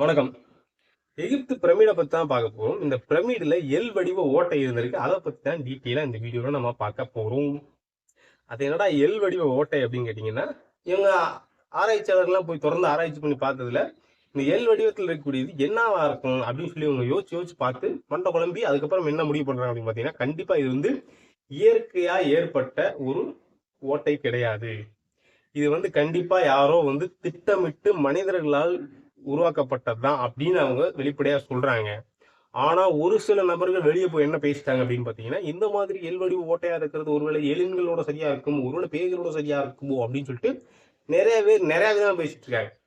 வணக்கம். எகிப்து பிரமிடை பற்றி தான் பார்க்க போகிறோம் இந்த பிரமிடில் எல் வடிவ ஓட்டை இருந்திருக்கு. அதை பற்றி தான் டீட்டெயிலாக இந்த வீடியோவில் நம்ம பார்க்க போகிறோம் அது என்னடா எல் வடிவ ஓட்டை அப்படின்னு கேட்டிங்கன்னா இவங்க ஆராய்ச்சியாளர்கள்லாம் போய் தொடர்ந்து ஆராய்ச்சி பண்ணி பார்த்ததுல இந்த எல் வடிவத்தில் இருக்கக்கூடியது என்னவா இருக்கும் அப்படின்னு சொல்லி இவங்க யோசிச்சு யோசிச்சு பார்த்து மண்டை குழம்பி அதுக்கப்புறம் என்ன முடிவு பண்ணுறாங்க அப்படின்னு பார்த்தீங்கன்னா கண்டிப்பாக இது வந்து இயற்கையாக ஏற்பட்ட ஒரு ஓட்டை கிடையாது. இது வந்து கண்டிப்பாக யாரோ வந்து திட்டமிட்டு மனிதர்களால் உருவாக்கப்பட்டதுதான் அப்படின்னு அவங்க வெளிப்படையா சொல்றாங்க. ஆனா ஒரு சில நபர்கள் வெளியே போய் என்ன பேசிட்டாங்க அப்படின்னு பார்த்தீங்கன்னா இந்த மாதிரி எல்வடிவு ஓட்டையா இருக்கிறது ஒருவேளை எலின்களோட சரியா இருக்கும் ஒருவேளை பேய்களோட சரியா இருக்குமோ அப்படின்னு சொல்லிட்டு நிறைய பேர் நிறைய விதமாக பேசிட்டு இருக்காங்க.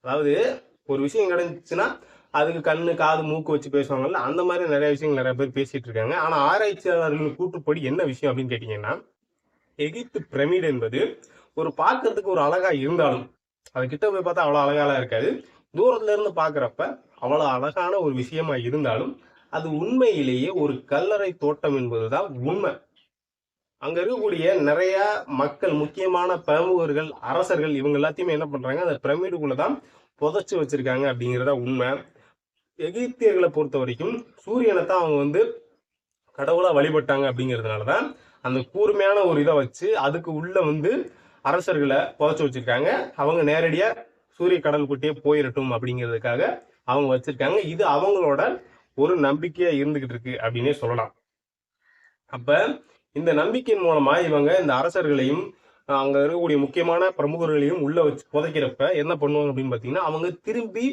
அதாவது ஒரு விஷயம் நடந்துச்சுன்னா அதுக்கு கண்ணு காது மூக்கு வச்சு பேசுவாங்கல்ல அந்த மாதிரி நிறைய விஷயங்கள் நிறைய பேர் பேசிட்டு இருக்காங்க. ஆனா ஆராய்ச்சியாளர்கள் கூற்றுப்படி என்ன விஷயம் அப்படின்னு கேட்டீங்கன்னா எகிப்து பிரமிடு என்பது ஒரு பார்க்கறதுக்கு ஒரு அழகா இருந்தாலும் அது கிட்ட போய் பார்த்தா அவ்வளவு அழகாலாம் இருக்காது. தூரத்துல இருந்து பாக்குறப்ப அவ்வளவு அழகான ஒரு விஷயமா இருந்தாலும் அது உண்மையிலேயே ஒரு கல்லறை தோட்டம் என்பதுதான் உண்மை. அங்க இருக்கக்கூடிய நிறைய மக்கள் முக்கியமான பிரமுகர்கள் அரசர்கள் இவங்க எல்லாத்தையுமே என்ன பண்றாங்க? அந்த பிரமிடுக்குள்ளதான் புதைச்சு வச்சிருக்காங்க அப்படிங்கிறதா உண்மை. எகிப்தியர்களை பொறுத்த வரைக்கும் சூரியனை தான் அவங்க வந்து கடவுளா வழிபட்டாங்க அப்படிங்கிறதுனாலதான் அந்த கூர்மையான ஒரு இதை வச்சு அதுக்கு உள்ள வந்து அரசர்களை புதைச்சி வச்சிருக்காங்க. அவங்க நேரடியாக சூரிய கடல் குட்டியே போயிடட்டும் அப்படிங்கிறதுக்காக அவங்க வச்சிருக்காங்க. இது அவங்களோட ஒரு நம்பிக்கையா இருந்துகிட்டு இருக்கு அப்படின்னே சொல்லலாம். அப்ப இந்த நம்பிக்கையின் மூலமா இவங்க இந்த அரசர்களையும் அங்க இருக்கக்கூடிய முக்கியமான பிரமுகர்களையும் உள்ள வச்சு புதைக்கிறப்ப என்ன பண்ணுவாங்க அப்படின்னு பாத்தீங்கன்னா அவங்க திரும்பி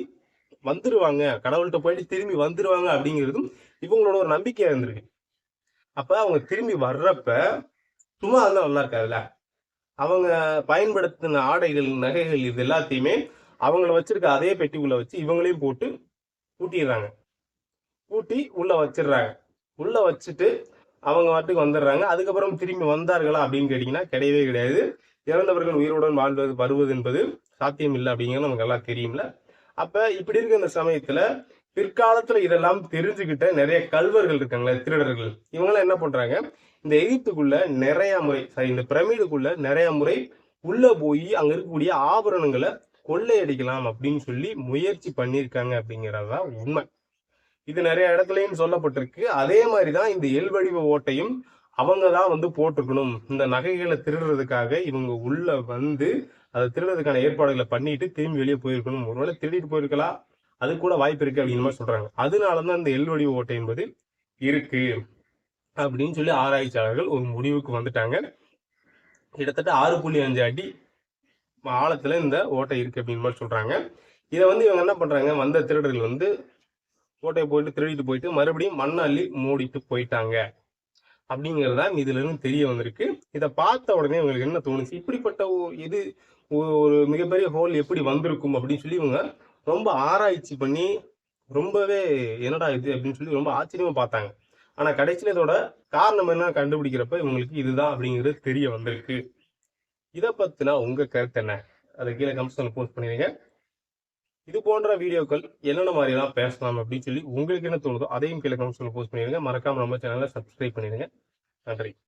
வந்துருவாங்க. கடவுள்கிட்ட போயிட்டு திரும்பி வந்துருவாங்க அப்படிங்கிறதும் இவங்களோட ஒரு நம்பிக்கையா இருந்திருக்கு. அப்ப அவங்க திரும்பி வர்றப்ப சும்மா அதெல்லாம் நல்லா இருக்காதுல்ல? அவங்க பயன்படுத்தின ஆடைகள் நகைகள் இது எல்லாத்தையுமே அவங்கள வச்சிருக்க அதே பெட்டிக்குள்ள வச்சு இவங்களையும் போட்டு பூட்டிடுறாங்க. பூட்டி உள்ள வச்சிடுறாங்க. உள்ள வச்சுட்டு அவங்க வாட்டுக்கு வந்துடுறாங்க. அதுக்கப்புறம் திரும்பி வந்தார்களா அப்படின்னு கேட்டிங்கன்னா கிடையவே கிடையாது. இறந்தவர்கள் உயிருடன் வாழ்வது வருவது என்பது சாத்தியம் இல்லை அப்படிங்கிறது நமக்கு எல்லாம் தெரியும்ல. அப்போ இப்படி இருக்க இந்த சமயத்தில் பிற்காலத்தில் இதெல்லாம் தெரிஞ்சுக்கிட்ட நிறைய கல்வர்கள் இருக்காங்களே திருடர்கள். இவங்களாம் என்ன பண்ணுறாங்க இந்த எகிப்துக்குள்ள நிறைய முறை சாரி இந்த பிரமிடுக்குள்ள நிறைய முறை உள்ள போய் அங்க இருக்கக்கூடிய ஆபரணங்களை கொள்ளையடிக்கலாம் அப்படின்னு சொல்லி முயற்சி பண்ணியிருக்காங்க அப்படிங்கறதுதான் உண்மை. இது நிறைய இடத்துலையும் சொல்லப்பட்டிருக்கு. அதே மாதிரி தான் இந்த எல் வடிவ ஓட்டையும் அவங்க தான் வந்து போட்டிருக்கணும். இந்த நகைகளை திருடுறதுக்காக இவங்க உள்ள வந்து அதை திருடுறதுக்கான ஏற்பாடுகளை பண்ணிட்டு திரும்பி வெளியே போயிருக்கணும். ஒருவேளை திருடிட்டு போயிருக்கலாம். அது கூட வாய்ப்பு இருக்கு அப்படிங்கிற மாதிரி சொல்றாங்க. அதனாலதான் இந்த எல் வடிவ ஓட்டை என்பது இருக்கு. அப்படின்னு சொல்லி ஆராய்ச்சியாளர்கள் ஒரு முடிவுக்கு வந்துட்டாங்க. கிட்டத்தட்ட ஆறு புள்ளி அஞ்சு அடி ஆழத்துல இந்த ஓட்டை இருக்கு அப்படின்னு மாதிரி சொல்றாங்க. இதை வந்து இவங்க என்ன பண்றாங்க? வந்த திருடர்கள் வந்து ஓட்டையை போயிட்டு திருடிட்டு போயிட்டு மறுபடியும் மண்ணள்ளி மூடிட்டு போயிட்டாங்க. அப்படிங்கிறதான் இதுல இருந்து தெரிய வந்திருக்கு. இதை பார்த்த உடனே இவங்களுக்கு என்ன தோணுச்சு? இப்படிப்பட்ட இது ஒரு மிகப்பெரிய ஹோல் எப்படி வந்திருக்கும் அப்படின்னு சொல்லி இவங்க ரொம்ப ஆராய்ச்சி பண்ணி ரொம்பவே என்னடா இது அப்படின்னு சொல்லி ரொம்ப ஆச்சரியமா பார்த்தாங்க. ஆனால் கடைசியில இதோட காரணம் என்ன கண்டுபிடிக்கிறப்ப இவங்களுக்கு இதுதான் அப்படிங்கிறது தெரிய வந்திருக்கு. இதை பற்றினா உங்கள் கருத்து என்ன? அதை கீழே கமெண்ட்ஸ்ல போஸ்ட் பண்ணிடுங்க இது போன்ற வீடியோக்கள் என்னென்ன மாதிரிலாம் பேசலாம் அப்படின்னு சொல்லி உங்களுக்கு என்ன தோணுதோ அதையும் கீழே கமெண்ட்ஸ்ல போஸ்ட் பண்ணிடுங்க மறக்காமல் நம்ம சேனலை சப்ஸ்கிரைப் பண்ணிடுங்க நன்றி.